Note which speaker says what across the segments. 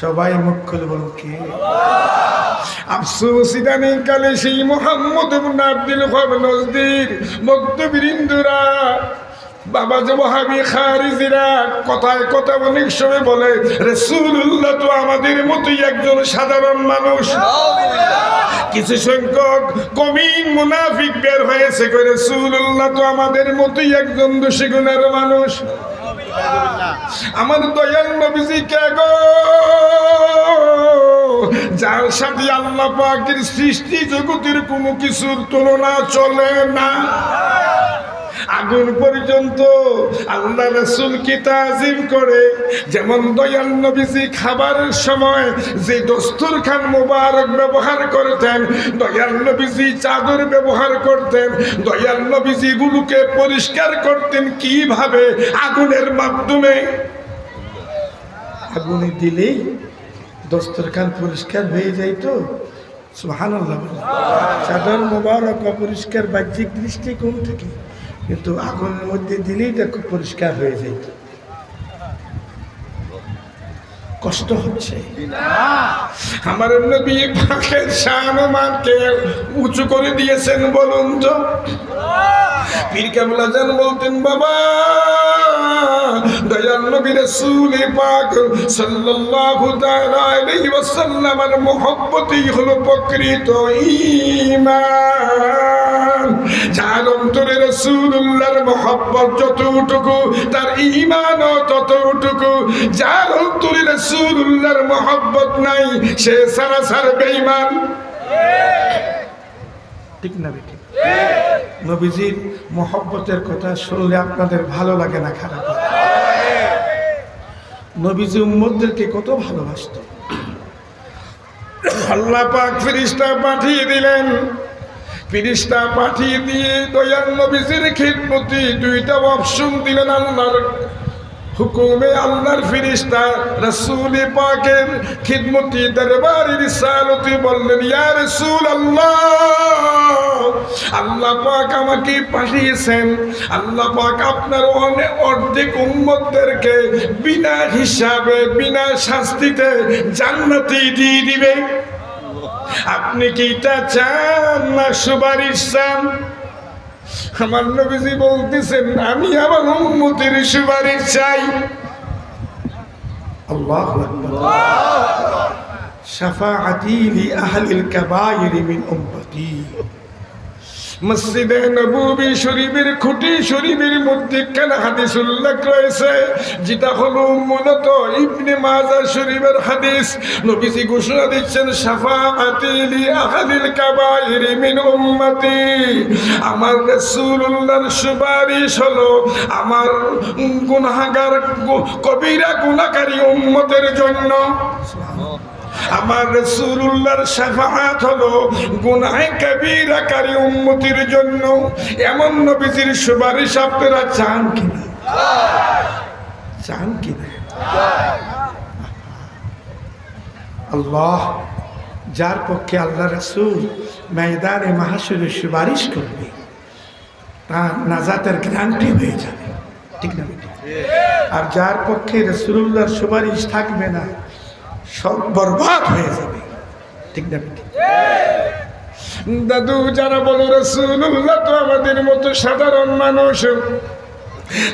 Speaker 1: সবাই মুখ খুলে বলুন কে? সেই মোহাম্মদ আব্দুল নজদির কথায় কথা বলে আমাদের একজন সাধারণ মানুষ। কিছু সংখ্যক কমিন মুনাফিক বের হয়েছে আমাদের মতোই একজন দোষী গুণের মানুষ। আমার দয়াল নবীজি কে গো? যার সাথে আল্লাহ পাকের সৃষ্টি জগতের কোনো কিছুর তুলনা চলে না। আগুন পর্যন্ত আল্লাহ রসুলকে তাজিম করে? যেমন দয়াল নবীজি খাবারের সময় যে দস্তুর খান মুবারক ব্যবহার করতেন, দয়াল নবীজি চাদর ব্যবহার করতেন, দয়াল নবীজি গুলোকে পরিষ্কার করতেন কীভাবে আগুনের মাধ্যমে? আগুনে দিলেই দস্তরখান পরিষ্কার হয়ে যাইতো সুহানাল্লাহ চাদর মোবারক অপরিষ্কার বাহ্যিক দৃষ্টিকোণ থেকে কিন্তু আগুনের মধ্যে দিলেই দেখো পরিষ্কার হয়ে যাইত কষ্ট হচ্ছে। আমার নবী পাখের শাহমানকে উঁচু করে দিয়েছেন বলুন তো। পীর কাবলা জান বলতেন, বাবা, দয়াল নবী হলো প্রকৃত যার অন্তরে রাসূলুল্লাহর মহব্বত যতটুকু, তার ঈমানও ততটুকু, যার অন্তরে রাসূলুল্লাহর মহব্বত নাই, সে সারাসার বেঈমান। ঠিক না বেঠিক। নবীজির মহব্বতের কথা শুনলে আপনাদের ভালো লাগে না, খারাপ? নবীজি উম্মদদেরকে কত ভালোবাসত। আল্লাহ পাক ফিরিস্তা পাঠিয়ে দিলেন ফিরিস্তা পাঠিয়ে দিয়ে দয়াল নবীজির খিদমতি দুইটা অপশন দিলেন আল্লাহর হুকুমে আল্লাহর ফিরিস্তা রসুল পাকের খিদমতি দরবারের সালতি বললেন, ইয়া রসুল আল্লাহ আল্লাহ পাক আমাকে পাঠিয়েছেন। আল্লাহ পাক আপনার অনেক অর্ধেক উম্মতদেরকে বিনা হিসাবে, বিনা শাস্তিতে জান্নাতি দিয়ে দিবে। আপনি কি এটা চান না সুপারিশ চান? আমার নবীজি বলতেছেন, আমি আমার উম্মতের সুপারিশ চাই। আল্লাহ শাফাআতি লি আহলিল কাবাইর মিন উম্মতি। মসজিদে নবী শরীফের খুঁটি শরীফের মধ্যে কেন হাদিস উল্লেখ রয়েছে? যেটা হলো মূলত ইবনে মাজা শরীফের হাদিস। নবীজি ঘোষণা দিচ্ছেন, শাফাআতি লি আহলিল কাবাইর মিন উম্মতি। আমার রাসূলুল্লাহর সুপারিশ হলো, আমার গুনাহগার কবিরা গুনাহকারী উম্মতের জন্য। আমার রসুল্লাহর শাফাআত হলো গুনাহে কবিরাকারী উন্মতির জন্য এমন নবীজির সুপারিশ আপনারা চান কিনা? চান কিনা? আল্লাহ, যার পক্ষে আল্লাহ রসুল ময়দানে মাহাসুরের সুপারিশ করবে, তার নাজাতের গ্রান্টি হয়ে যাবে। ঠিক না? আর যার পক্ষে রসুল্লাহর সুপারিশ থাকবে না সব বরবাদ হয়ে যাবে ঠিক না? দাদু, যারা বলো রসুল্লাহ তো আমাদের মতো সাধারণ মানুষ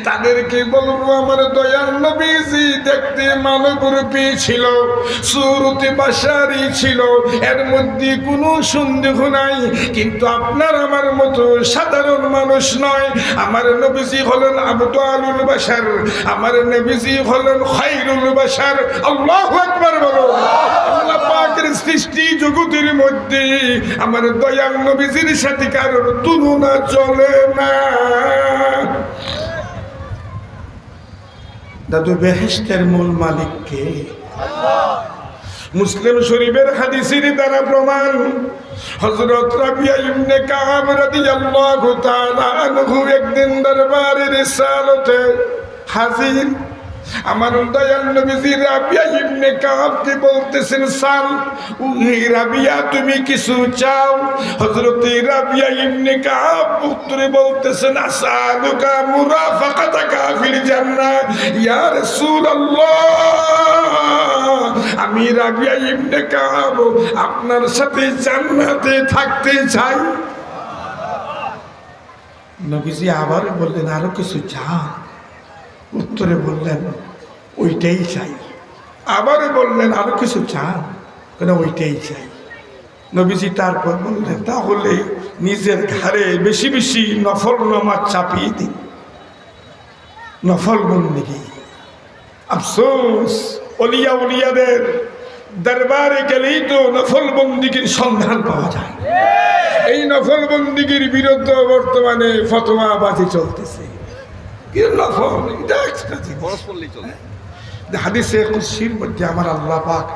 Speaker 1: তাদেরকে বলব, আমার দয়াল নবীজি দেখতে মানবরূপী ছিল, সুরতে বাসারি ছিল, এর মধ্যে কোনো সন্দেহ নাই, কিন্তু আপনার আমার মতো সাধারণ মানুষ নয়। আমার নবীজি হলেন আবতালুল বাসার আমার নবীজি হলেন খাইরুল বাসার আল্লাহ একবার বলো। আল্লাহ পাকের সৃষ্টি জগতের মধ্যে আমার দয়াল নবীজির সাথে কারোর তুলনা চলে না। দাদু বেহেস্তের মূল মালিককে। মুসলিম শরীফের হাদিসের দ্বারা প্রমাণ, হযরত রাবিয়া ইবনে কাব রাদিয়াল্লাহু তাআলা একদিন দরবারে রিসালতে হাজির আমার দয়াল নবীজি রাবিয়া ইবনে কাবকে বলতেছেন সাল রাবিয়া, তুমি কিছু চাও? হযরত রাবিয়া ইবনে কাব উত্তরে বলতেছেন আসালুকা মুরাফাকাতাকা ফিল জান্নাহ। ইয়া রাসূলুল্লাহ, আমি রাবিয়া ইবনে কাব আপনার সাথে জান্নাতে থাকতে চাই। নবীজি আবার বললেন, আরও কিছু চান? উত্তরে বললেন, ওইটাই চাই। আবার বললেন, আরও কিছু চান? কেন, ওইটাই চাই। নবীজি তারপর বললেন, তাহলে নিজের ঘাড়ে বেশি বেশি নফল নামাজ চাপিয়ে দিন। নফল বন্দিগি, আফসোস, অলিয়া উলিয়াদের দরবারে গেলেই তো নফল বন্দিগির সন্ধান পাওয়া যায়। এই নফল বন্দিগির বিরুদ্ধে বর্তমানে ফতোয়াবাজি চলতেছে। কি নফল এটা extra জিনিস। হাদিসে কুসির মধ্যে আমার আল্লাহ পাক